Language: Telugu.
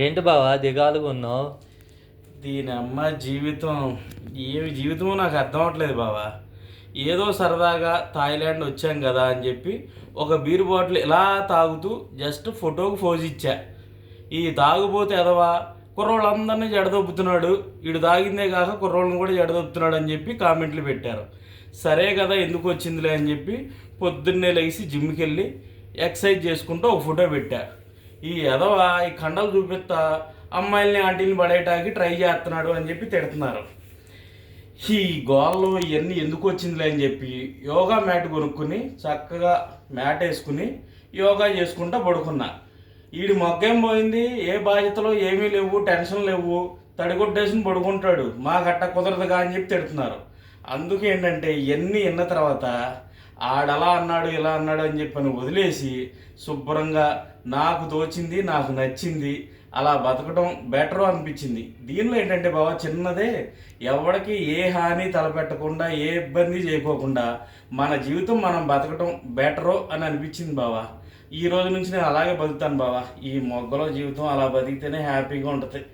ఏంటి బావా దిగాలుగా ఉన్నావు దీని అమ్మ జీవితం ఏమి జీవితమో నాకు అర్థం అవట్లేదు బావా. ఏదో సరదాగా థాయిలాండ్ వచ్చాం కదా అని చెప్పి ఒక బీర్ బాటిల్ ఇలా తాగుతూ జస్ట్ ఫోటోకి ఫోజ్ ఇచ్చా. ఈ తాగుపోతే ఎదవా కుర్రోళ్ళందరినీ జడదొప్పుతున్నాడు వీడు తాగిందే కాక కుర్రోళ్ళని కూడా జడదొప్పుతున్నాడు అని చెప్పి కామెంట్లు పెట్టారు. సరే కదా ఎందుకు వచ్చిందిలే అని చెప్పి పొద్దున్నే లేచి జిమ్కి వెళ్ళి ఎక్సర్సైజ్ చేసుకుంటూ ఒక ఫోటో పెట్టా. ఈ ఎదవ ఈ కండలు చూపిస్తా అమ్మాయిల్ని ఆంటీని పడేయటానికి ట్రై చేస్తున్నాడు అని చెప్పి తిడుతున్నారు. ఈ గోల్లో ఇవన్నీ ఎందుకు వచ్చిందిలే అని చెప్పి యోగా మ్యాట్ కొనుక్కుని చక్కగా మ్యాట్ వేసుకుని యోగా చేసుకుంటా పడుకున్నా. వీడి మొగ్గేం పోయింది? ఏ బాధ్యతలో ఏమీ లేవు టెన్షన్ లేవు తడిగొట్టేసుకుని పడుకుంటాడు. మా గట్ట కుదరదుగా అని చెప్పి తిడుతున్నారు. అందుకేంటంటే ఇవన్నీ విన్న తర్వాత ఆడలా అన్నాడు ఇలా అన్నాడు అని చెప్పి వదిలేసి శుభ్రంగా నాకు తోచింది నాకు నచ్చింది అలా బతకడం బెటర్ అనిపించింది. దీనిలో ఏంటంటే బాబా చిన్నదే ఎవరికి ఏ హాని తలపెట్టకుండా ఏ ఇబ్బంది చేయకోకుండా మన జీవితం మనం బతకడం బెటరో అని అనిపించింది బావా. ఈ రోజు నుంచి నేను అలాగే బతుకుతాను బావా. ఈ మొగ్గలో జీవితం అలా బతికితేనే హ్యాపీగా ఉంటుంది.